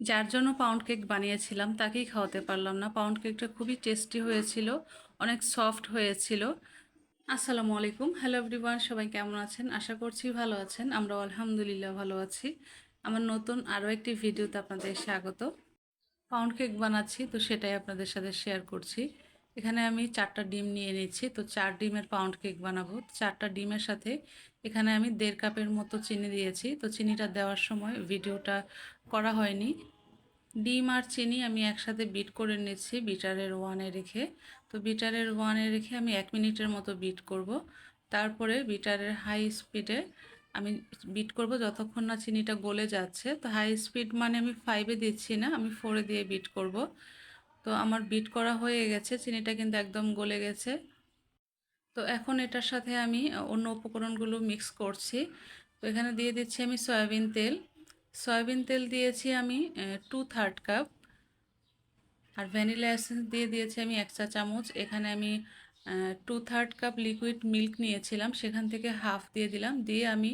যার জন্য pound cake বানিয়েছিলাম, তাকেই খাওয়াতে পারলাম না। পাউন্ড কেকটা খুবই টেস্টি হয়েছিল, অনেক সফট হয়েছিল। আসসালামু আলাইকুম। হ্যালো এভরিওয়ান সবাই কেমন আছেন? আশা করছি ভালো আছেন। আমরা আলহামদুলিল্লাহ ভালো আছি। আমার নতুন আরও একটি ভিডিওতে আপনাদের স্বাগত। পাউন্ড কেক বানাচ্ছি, তো সেটাই আপনাদের সাথে শেয়ার করছি। এখানে আমি চারটা ডিম নিয়ে নিচ্ছি তো চার ডিমের পাউন্ড কেক বানাবো। চারটা ডিমের সাথে এখানে আমি দেড় কাপের মতো চিনি দিয়েছি। তো চিনিটা দেওয়ার সময় ভিডিওটা করা হয়নি। ডিম আর চিনি আমি একসাথে বিট করে নিচ্ছি বিটারের ওয়ানে রেখে। তো বিটারের ওয়ানে রেখে আমি এক মিনিটের মতো বিট করব। তারপরে বিটারের হাই স্পিডে আমি বিট করব যতক্ষণ না চিনিটা গলে যাচ্ছে। তো হাই স্পিড মানে আমি ফাইভে দিচ্ছি না, আমি ফোরে দিয়ে বিট করব। তো আমার বিট করা হয়ে গেছে, চিনিটা কিন্তু একদম গলে গেছে। তো এখন এটার সাথে আমি অন্য উপকরণগুলো মিক্স করছি। তো এখানে দিয়ে দিচ্ছি আমি সয়াবিন তেল। সয়াবিন তেল দিয়েছি আমি টু থার্ড কাপ আর ভ্যানিলা এসেন্স দিয়ে দিয়েছি আমি এক চা চামচ। এখানে আমি two third cup liquid milk নিয়েছিলাম। সেখান থেকে হাফ দিয়ে দিলাম। দিয়ে আমি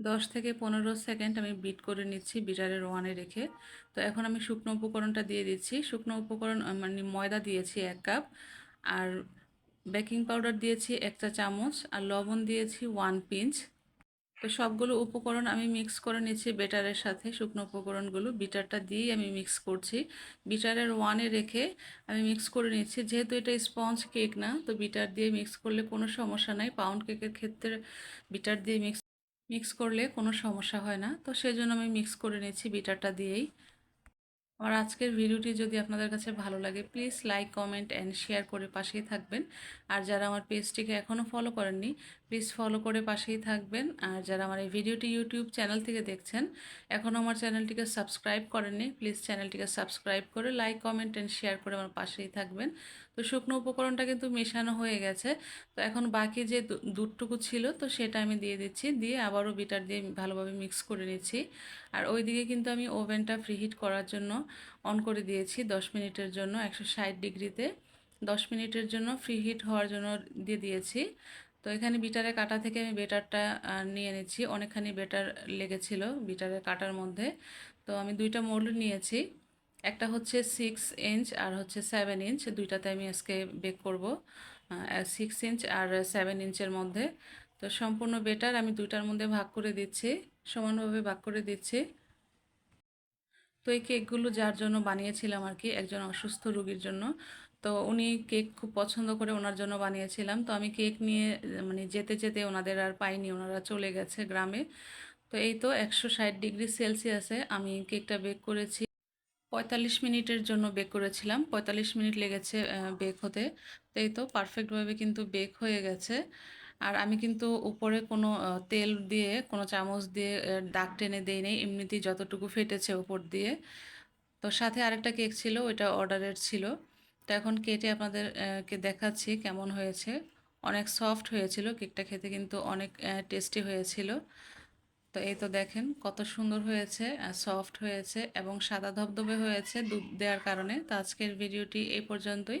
দশ থেকে পনেরো সেকেন্ড আমি বিট করে নিচ্ছি বিটারের ওয়ানে রেখে। তো এখন আমি শুকনো উপকরণটা দিয়ে দিচ্ছি। শুকনো উপকরণ মানে ময়দা দিয়েছি এক কাপ। আর বেকিং পাউডার দিয়েছি এক চা চামচ। আর লবণ দিয়েছি ওয়ান পিঞ্চ। তো সবগুলো উপকরণ আমি মিক্স করে নিচ্ছি বেটারের সাথে। শুকনো উপকরণগুলো বিটারটা দিয়েই আমি মিক্স করছি। বিটারের ওয়ানে রেখে আমি মিক্স করে নিচ্ছি। যেহেতু এটা স্পঞ্জ কেক না, তো বিটার দিয়ে মিক্স করলে কোনো সমস্যা নাই। পাউন্ড কেকের ক্ষেত্রে বিটার দিয়ে মিক্স মিক্স করলে কোনো সমস্যা হয় না। তো সেই জন্য আমি মিক্স করে নিয়েছি বিটারটা দিয়েই। আমার আজকের ভিডিওটি যদি আপনাদের কাছে ভালো লাগে please like comment and share করে পাশেই থাকবেন। আর যারা আমার পেজটিকে এখনও ফলো করেননি প্লিজ ফলো করে পাশেই থাকবেন। আর যারা আমার এই ভিডিওটি ইউটিউব চ্যানেল থেকে দেখছেন এখনও আমার চ্যানেলটিকে সাবস্ক্রাইব করেননি প্লিজ চ্যানেলটিকে সাবস্ক্রাইব করে লাইক কমেন্ট অ্যান্ড শেয়ার করে আমার পাশেই থাকবেন। তো শুকনো উপকরণটা কিন্তু মেশানো হয়ে গেছে। তো এখন বাকি যে দুধটুকু ছিল, তো সেটা আমি দিয়ে দিচ্ছি। দিয়ে আবারও বিটার দিয়ে ভালোভাবে মিক্স করে নিচ্ছি। আর ওইদিকে কিন্তু আমি ওভেনটা ফ্রিহিট করার জন্য অন করে দিয়েছি দশ মিনিটের জন্য, একশো ষাট ডিগ্রিতে। দশ মিনিটের জন্য ফ্রি হিট হওয়ার জন্য দিয়ে দিয়েছি। তো এখানে বিটারে কাটা থেকে আমি বেটারটা নিয়ে নিচ্ছি। অনেকখানি বেটার লেগেছিল বিটারের কাটার মধ্যে। তো আমি দুইটা মোল্ড নিয়েছি। একটা হচ্ছে সিক্স ইঞ্চ আর হচ্ছে সেভেন ইঞ্চ দুইটাতে আমি আজকে বেক করব সিক্স ইঞ্চ আর সেভেন ইঞ্চের মধ্যে। তো সম্পূর্ণ বেটার আমি দুইটার মধ্যে ভাগ করে দিচ্ছি, সমানভাবে ভাগ করে দিচ্ছি। তো এই কেকগুলো যার জন্য বানিয়েছিলাম আর কি, একজন অসুস্থ রুগীর জন্য। তো উনি কেক খুব পছন্দ করে ওনার জন্য বানিয়েছিলাম। তো আমি কেক নিয়ে মানে যেতে যেতে ওনাদের আর পাইনি, ওনারা চলে গেছে গ্রামে। তো এই তো একশো ষাট ডিগ্রি সেলসিয়াসে আমি কেকটা বেক করেছি। পঁয়তাল্লিশ মিনিটের জন্য বেক করেছিলাম। পঁয়তাল্লিশ মিনিট লেগেছে বেক হতে। তো এই তো পারফেক্টভাবে কিন্তু বেক হয়ে গেছে। আর আমি কিন্তু উপরে কোনো তেল দিয়ে, কোনো চামচ দিয়ে দাগ টেনে দিই নেই। এমনিতেই যতটুকু ফেটেছে উপর দিয়ে। তো সাথে আরেকটা কেক ছিল, ওইটা অর্ডারের ছিল। তো এখন কেটে আপনাদেরকে দেখাচ্ছি কেমন হয়েছে। অনেক সফট হয়েছিল, কেকটা খেতে কিন্তু অনেক টেস্টি হয়েছিল। তো এই তো দেখেন কত সুন্দর হয়েছে সফট হয়েছে এবং সাদা ধবধবে হয়েছে দুধ দেওয়ার কারণে। তো আজকের ভিডিওটি এই পর্যন্তই।